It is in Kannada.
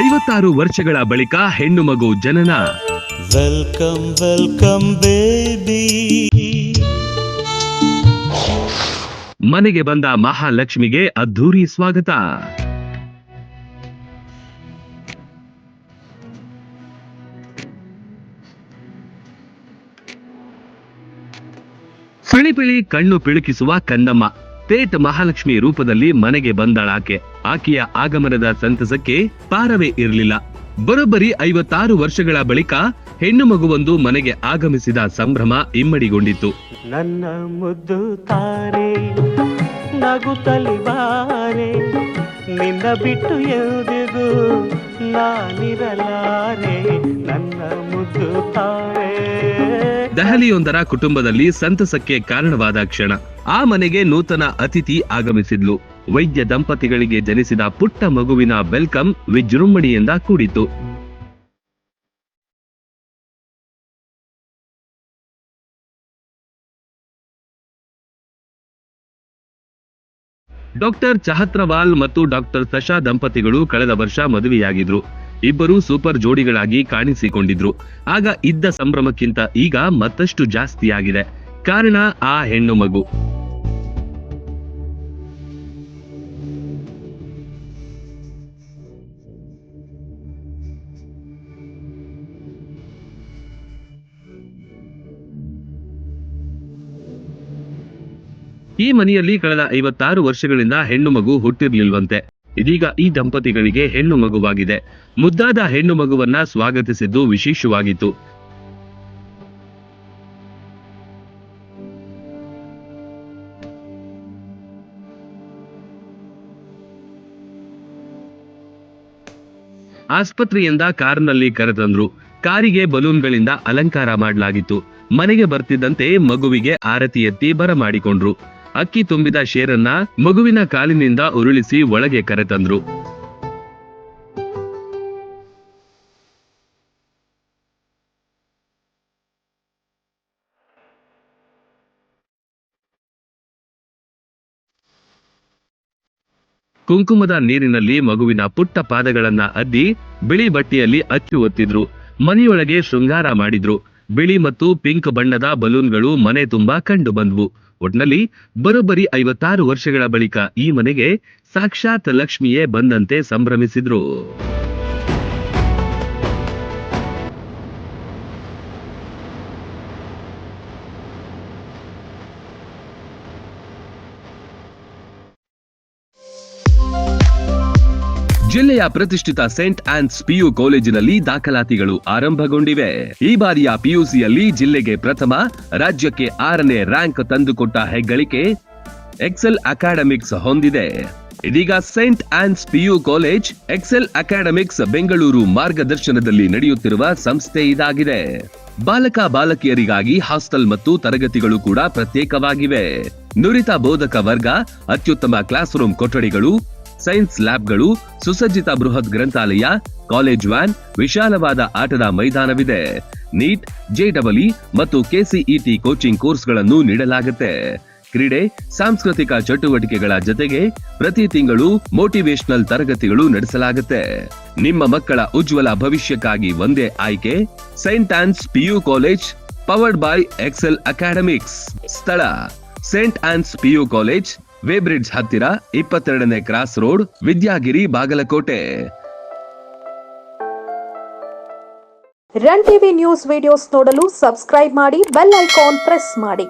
ಐವತ್ತಾರು ವರ್ಷಗಳ ಬಳಿಕ ಹೆಣ್ಣು ಮಗು ಜನನ. ವೆಲ್ಕಮ್ ವೆಲ್ಕಮ್ ಬೇಬಿ ಮನೆಗೆ ಬಂದ ಮಹಾಲಕ್ಷ್ಮಿಗೆ ಅದ್ಧೂರಿ ಸ್ವಾಗತ. ಪಿಳಿಪಿಳಿ ಕಣ್ಣು ಪಿಳುಕಿಸುವ ಕನ್ನಮ್ಮ. ತೇಟ್ ಮಹಾಲಕ್ಷ್ಮಿ ರೂಪದಲ್ಲಿ ಮನೆಗೆ ಬಂದಳಾಕೆ ಆಕೆಯ ಆಗಮನದ ಸಂತಸಕ್ಕೆ ಪಾರವೇ ಇರಲಿಲ್ಲ. ಬರೋಬ್ಬರಿ ಐವತ್ತಾರು ವರ್ಷಗಳ ಬಳಿಕ ಹೆಣ್ಣು ಮಗುವೊಂದು ಮನೆಗೆ ಆಗಮಿಸಿದ ಸಂಭ್ರಮ ಇಮ್ಮಡಿಗೊಂಡಿತ್ತು. ನನ್ನ ಮುದ್ದು ತಾರೆ ನಗುತ್ತಲಿ ಬಾರೆ, ನಿನ್ನ ಬಿಟ್ಟು ಎಂದಿಗೂ ನಾನಿರಲಾರೆ. ನನ್ನ ಮುದ್ದು ತಾರೆ. ದೆಹಲಿಯೊಂದರ ಕುಟುಂಬದಲ್ಲಿ ಸಂತಸಕ್ಕೆ ಕಾರಣವಾದ ಕ್ಷಣ. ಆ ಮನೆಗೆ ನೂತನ ಅತಿಥಿ ಆಗಮಿಸಿದ್ಲು. ವೈದ್ಯ ದಂಪತಿಗಳಿಗೆ ಜನಿಸಿದ ಪುಟ್ಟ ಮಗುವಿನ ವೆಲ್ಕಮ್ ವಿಜೃಂಭಣೆಯಿಂದ ಕೂಡಿತು. ಡಾಕ್ಟರ್ ಚಹತ್ರವಾಲ್ ಮತ್ತು ಡಾಕ್ಟರ್ ಸಶಾ ದಂಪತಿಗಳು ಕಳೆದ ವರ್ಷ ಮದುವೆಯಾಗಿದ್ರು. ಇಬ್ಬರು ಸೂಪರ್ ಜೋಡಿಗಳಾಗಿ ಕಾಣಿಸಿಕೊಂಡಿದ್ರು. ಆಗ ಇದ್ದ ಸಂಭ್ರಮಕ್ಕಿಂತ ಈಗ ಮತ್ತಷ್ಟು ಜಾಸ್ತಿಯಾಗಿದೆ. ಕಾರಣ ಆ ಹೆಣ್ಣು ಮಗು. ಈ ಮನೆಯಲ್ಲಿ ಕಳೆದ ಐವತ್ತಾರು ವರ್ಷಗಳಿಂದ ಹೆಣ್ಣು ಮಗು ಹುಟ್ಟಿರ್ಲಿಲ್ವಂತೆ. ಇದೀಗ ಈ ದಂಪತಿಗಳಿಗೆ ಹೆಣ್ಣು ಮಗುವಾಗಿದೆ. ಮುದ್ದಾದ ಹೆಣ್ಣು ಮಗುವನ್ನ ಸ್ವಾಗತಿಸಿದ್ದು ವಿಶೇಷವಾಗಿತ್ತು. ಆಸ್ಪತ್ರೆಯಿಂದ ಕಾರಿನಲ್ಲಿ ಕರೆತಂದ್ರು. ಕಾರಿಗೆ ಬಲೂನ್ಗಳಿಂದ ಅಲಂಕಾರ ಮಾಡಲಾಗಿತ್ತು. ಮನೆಗೆ ಬರ್ತಿದ್ದಂತೆ ಮಗುವಿಗೆ ಆರತಿ ಎತ್ತಿ ಬರಮಾಡಿಕೊಂಡ್ರು. ಅಕ್ಕಿ ತುಂಬಿದ ಶೇರನ್ನ ಮಗುವಿನ ಕಾಲಿನಿಂದ ಉರುಳಿಸಿ ಒಳಗೆ ಕರೆತಂದ್ರು. ಕುಂಕುಮದ ನೀರಿನಲ್ಲಿ ಮಗುವಿನ ಪುಟ್ಟ ಪಾದಗಳನ್ನ ಅದ್ದಿ ಬಿಳಿ ಬಟ್ಟೆಯಲ್ಲಿ ಅಚ್ಚು ಒತ್ತಿದ್ರು. ಮನೆಯೊಳಗೆ ಶೃಂಗಾರ ಮಾಡಿದ್ರು. ಬಿಳಿ ಮತ್ತು ಪಿಂಕ್ ಬಣ್ಣದ ಬಲೂನ್ಗಳು ಮನೆ ತುಂಬಾ ಕಂಡು ಬಂದ್ವು ಒಟ್ನಲ್ಲಿ ಬರೋಬ್ಬರಿ ಐವತ್ತಾರು ವರ್ಷಗಳ ಬಳಿಕ ಈ ಮನೆಗೆ ಸಾಕ್ಷಾತ್ ಲಕ್ಷ್ಮಿಯೇ ಬಂದಂತೆ ಸಂಭ್ರಮಿಸಿದ್ರು. ಜಿಲ್ಲೆಯ ಪ್ರತಿಷ್ಠಿತ ಸೆಂಟ್ ಆನ್ಸ್ ಪಿಯು ಕಾಲೇಜಿನಲ್ಲಿ ದಾಖಲಾತಿಗಳು ಆರಂಭಗೊಂಡಿವೆ. ಈ ಬಾರಿಯ ಪಿಯುಸಿಯಲ್ಲಿ ಜಿಲ್ಲೆಗೆ ಪ್ರಥಮ, ರಾಜ್ಯಕ್ಕೆ ಆರನೇ ರ್ಯಾಂಕ್ ತಂದುಕೊಟ್ಟ ಹೆಗ್ಗಳಿಕೆ ಎಕ್ಸೆಲ್ ಅಕಾಡೆಮಿಕ್ಸ್ ಹೊಂದಿದೆ. ಇದೀಗ Saint Ann's PU College Excel Academics Bengaluru ಮಾರ್ಗದರ್ಶನದಲ್ಲಿ ನಡೆಯುತ್ತಿರುವ ಸಂಸ್ಥೆ ಇದಾಗಿದೆ. ಬಾಲಕ ಬಾಲಕಿಯರಿಗಾಗಿ ಹಾಸ್ಟೆಲ್ ಮತ್ತು ತರಗತಿಗಳು ಕೂಡ ಪ್ರತ್ಯೇಕವಾಗಿವೆ. ನುರಿತ ಬೋಧಕ ವರ್ಗ, ಅತ್ಯುತ್ತಮ ಕ್ಲಾಸ್ ರೂಮ್ ಕೊಠಡಿಗಳು ಸೈನ್ಸ್ ಲ್ಯಾಬ್ಗಳು ಸುಸಜ್ಜಿತ ಬೃಹತ್ ಗ್ರಂಥಾಲಯ, ಕಾಲೇಜ್ ವ್ಯಾನ್, ವಿಶಾಲವಾದ ಆಟದ ಮೈದಾನವಿದೆ. ನೀಟ್ ಜೆಡಬ್ಲ್ಇ ಮತ್ತು ಕೆಸಿಇಟಿ ಕೋಚಿಂಗ್ ಕೋರ್ಸ್ಗಳನ್ನು ನೀಡಲಾಗುತ್ತೆ. ಕ್ರೀಡೆ, ಸಾಂಸ್ಕೃತಿಕ ಚಟುವಟಿಕೆಗಳ ಜೊತೆಗೆ ಪ್ರತಿ ತಿಂಗಳು ಮೋಟಿವೇಶನಲ್ ತರಗತಿಗಳು ನಡೆಸಲಾಗುತ್ತೆ. ನಿಮ್ಮ ಮಕ್ಕಳ ಉಜ್ವಲ ಭವಿಷ್ಯಕ್ಕಾಗಿ ಒಂದೇ ಆಯ್ಕೆ, Saint Ann's PU College, powered by Excel Academics. ಸ್ಥಳ, Saint Ann's PU College Weybridge ಹತ್ತಿರ ಇಪ್ಪತ್ತೆರಡನೇ cross road, Vidyagiri, Bagalkote. Run TV news videos ನೋಡಲು ಸಬ್ಸ್ಕ್ರೈಬ್ ಮಾಡಿ, ಬೆಲ್ ಐಕಾನ್ ಪ್ರೆಸ್ ಮಾಡಿ.